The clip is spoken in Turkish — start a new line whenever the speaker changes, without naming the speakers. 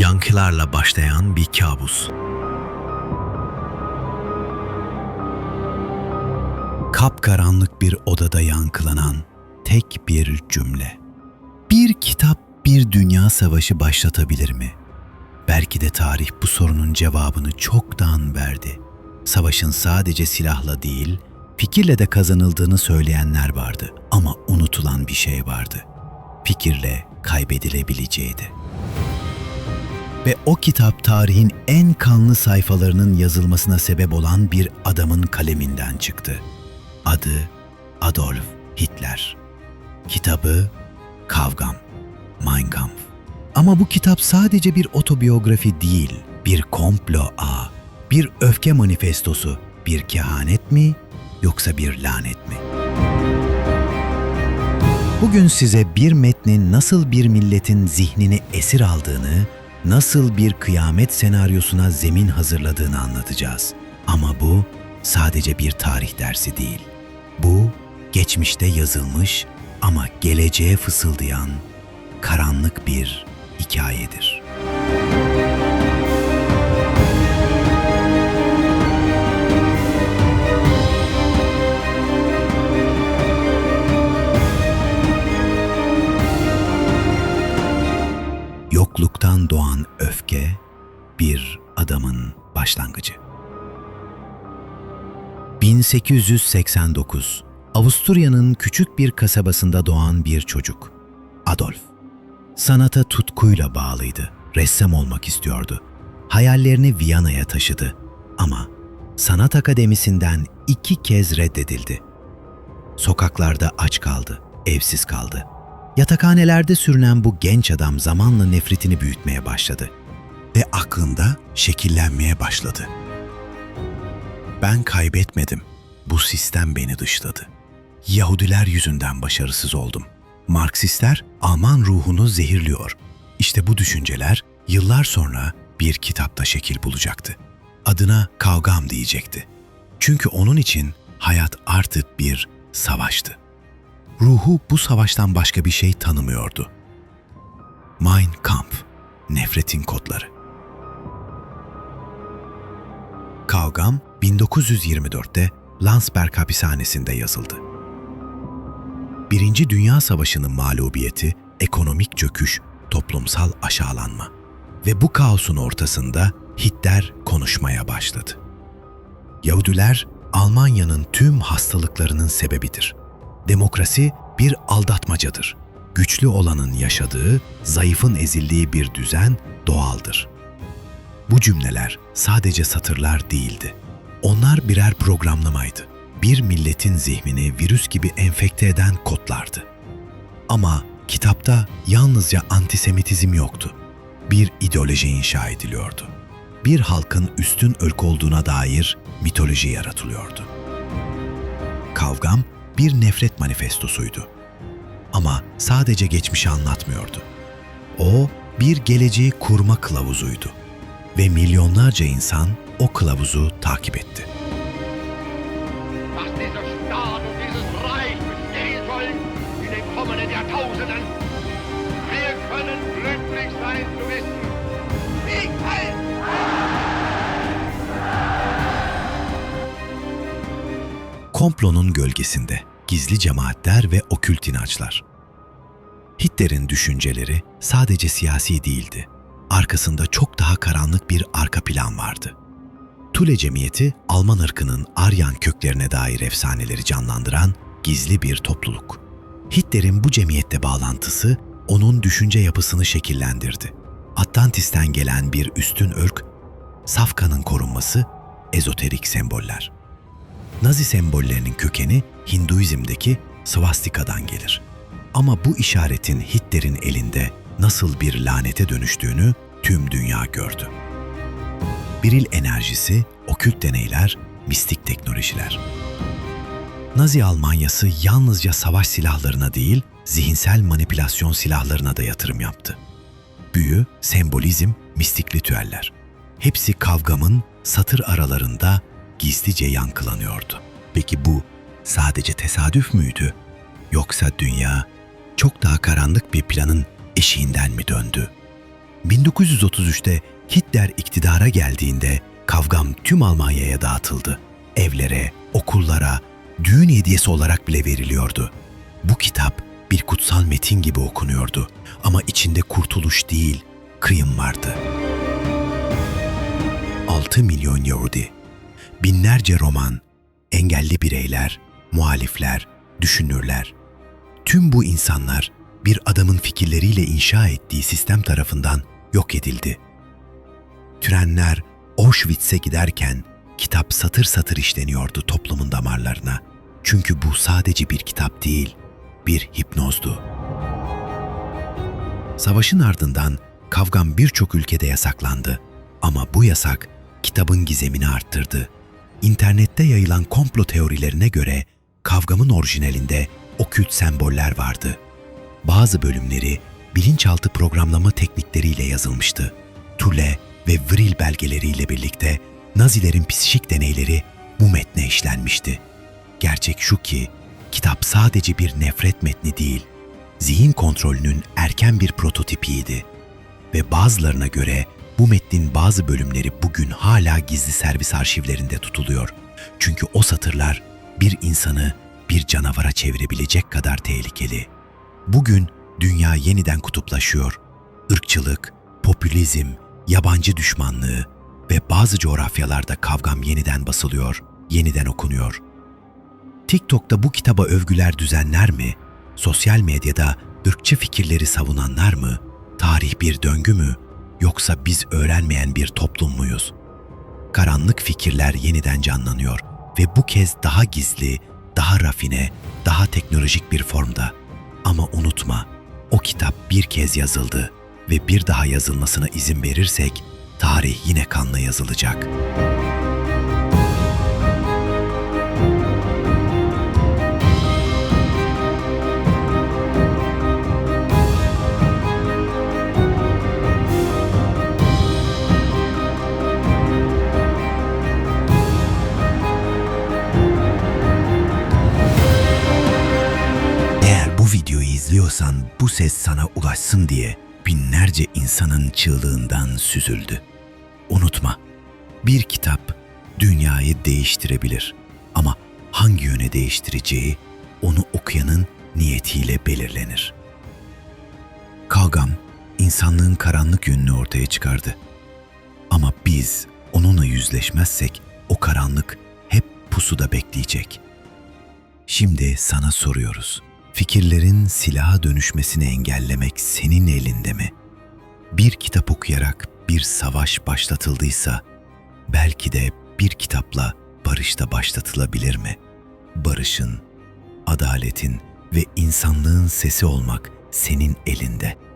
yankılarla başlayan bir kabus. Kapkaranlık bir odada yankılanan tek bir cümle. Bir kitap bir dünya savaşı başlatabilir mi? Belki de tarih bu sorunun cevabını çoktan verdi. Savaşın sadece silahla değil, fikirle de kazanıldığını söyleyenler vardı ama unutulan bir şey vardı. Fikirle kaybedilebileceğiydi. Ve o kitap tarihin en kanlı sayfalarının yazılmasına sebep olan bir adamın kaleminden çıktı. Adı Adolf Hitler. Kitabı Kavgam, Mein Kampf. Ama bu kitap sadece bir otobiyografi değil, bir komplo ağı, bir öfke manifestosu, bir kehanet mi yoksa bir lanet mi? Bugün size bir metnin nasıl bir milletin zihnini esir aldığını, nasıl bir kıyamet senaryosuna zemin hazırladığını anlatacağız. Ama bu sadece bir tarih dersi değil. Bu geçmişte yazılmış ama geleceğe fısıldayan karanlık bir hikayedir. 1889 Avusturya'nın küçük bir kasabasında doğan bir çocuk. Adolf. Sanata tutkuyla bağlıydı. Ressam olmak istiyordu. Hayallerini Viyana'ya taşıdı. Ama sanat akademisinden iki kez reddedildi. Sokaklarda aç kaldı, evsiz kaldı. Yatakhanelerde sürünen bu genç adam zamanla nefretini büyütmeye başladı. Ve aklında şekillenmeye başladı. Ben kaybetmedim. Bu sistem beni dışladı. Yahudiler yüzünden başarısız oldum. Marksistler Alman ruhunu zehirliyor. İşte bu düşünceler yıllar sonra bir kitapta şekil bulacaktı. Adına kavgam diyecekti. Çünkü onun için hayat artık bir savaştı. Ruhu bu savaştan başka bir şey tanımıyordu. Mein Kampf, nefretin kodları. Kavgam 1924'te Landsberg hapishanesinde yazıldı. Birinci Dünya Savaşı'nın mağlubiyeti, ekonomik çöküş, toplumsal aşağılanma ve bu kaosun ortasında Hitler konuşmaya başladı. Yahudiler Almanya'nın tüm hastalıklarının sebebidir. Demokrasi bir aldatmacadır. Güçlü olanın yaşadığı, zayıfın ezildiği bir düzen doğaldır. Bu cümleler sadece satırlar değildi. Onlar birer programlamaydı. Bir milletin zihnini virüs gibi enfekte eden kodlardı. Ama kitapta yalnızca antisemitizm yoktu. Bir ideoloji inşa ediliyordu. Bir halkın üstün ırk olduğuna dair mitoloji yaratılıyordu. Kavgam bir nefret manifestosuydu. Ama sadece geçmişi anlatmıyordu. O bir geleceği kurma kılavuzuydu ve milyonlarca insan o kılavuzu takip etti. Komplonun gölgesinde gizli cemaatler ve okült inançlar. Hitler'in düşünceleri sadece siyasi değildi. Arkasında çok daha karanlık bir arka plan vardı. Tule Cemiyeti, Alman ırkının Aryan köklerine dair efsaneleri canlandıran gizli bir topluluk. Hitler'in bu cemiyette bağlantısı onun düşünce yapısını şekillendirdi. Atlantis'ten gelen bir üstün ırk, safkanın korunması, ezoterik semboller. Nazi sembollerinin kökeni Hinduizm'deki svastikadan gelir. Ama bu işaretin Hitler'in elinde nasıl bir lanete dönüştüğünü tüm dünya gördü. Biril enerjisi, okült deneyler, mistik teknolojiler. Nazi Almanyası yalnızca savaş silahlarına değil, zihinsel manipülasyon silahlarına da yatırım yaptı. Büyü, sembolizm, mistik ritüeller. Hepsi kavgamın satır aralarında gizlice yankılanıyordu. Peki bu sadece tesadüf müydü? Yoksa dünya çok daha karanlık bir planın eşiğinden mi döndü? 1933'te Hitler iktidara geldiğinde kavgam tüm Almanya'ya dağıtıldı. Evlere, okullara, düğün hediyesi olarak bile veriliyordu. Bu kitap bir kutsal metin gibi okunuyordu ama içinde kurtuluş değil, kıyım vardı. 6 milyon Yahudi, binlerce roman, engelli bireyler, muhalifler, düşünürler. Tüm bu insanlar bir adamın fikirleriyle inşa ettiği sistem tarafından yok edildi. Trenler Auschwitz'e giderken kitap satır satır işleniyordu toplumun damarlarına. Çünkü bu sadece bir kitap değil, bir hipnozdu. Savaşın ardından kavgam birçok ülkede yasaklandı. Ama bu yasak kitabın gizemini arttırdı. İnternette yayılan komplo teorilerine göre kavgamın orijinalinde okült semboller vardı. Bazı bölümleri bilinçaltı programlama teknikleriyle yazılmıştı. Tule ve Vril belgeleriyle birlikte Nazilerin psikik deneyleri bu metne işlenmişti. Gerçek şu ki kitap sadece bir nefret metni değil, zihin kontrolünün erken bir prototipiydi. Ve bazılarına göre bu metnin bazı bölümleri bugün hala gizli servis arşivlerinde tutuluyor. Çünkü o satırlar bir insanı bir canavara çevirebilecek kadar tehlikeli. Bugün dünya yeniden kutuplaşıyor. Irkçılık, popülizm, yabancı düşmanlığı ve bazı coğrafyalarda kavgam yeniden basılıyor, yeniden okunuyor. TikTok'ta bu kitaba övgüler düzenler mi? Sosyal medyada ırkçı fikirleri savunanlar mı? Tarih bir döngü mü? Yoksa biz öğrenmeyen bir toplum muyuz? Karanlık fikirler yeniden canlanıyor ve bu kez daha gizli, daha rafine, daha teknolojik bir formda. Ama unutma, o kitap bir kez yazıldı ve bir daha yazılmasına izin verirsek tarih yine kanla yazılacak. Eğer bu videoyu izliyorsan bu ses sana ulaşsın diye binlerce insanın çığlığından süzüldü. Unutma, bir kitap dünyayı değiştirebilir ama hangi yöne değiştireceği onu okuyanın niyetiyle belirlenir. Kavgam insanlığın karanlık yönünü ortaya çıkardı. Ama biz onunla yüzleşmezsek o karanlık hep pusuda bekleyecek.'' Şimdi sana soruyoruz. Fikirlerin silaha dönüşmesini engellemek senin elinde mi? Bir kitap okuyarak bir savaş başlatıldıysa belki de bir kitapla barış da başlatılabilir mi? Barışın, adaletin ve insanlığın sesi olmak senin elinde.''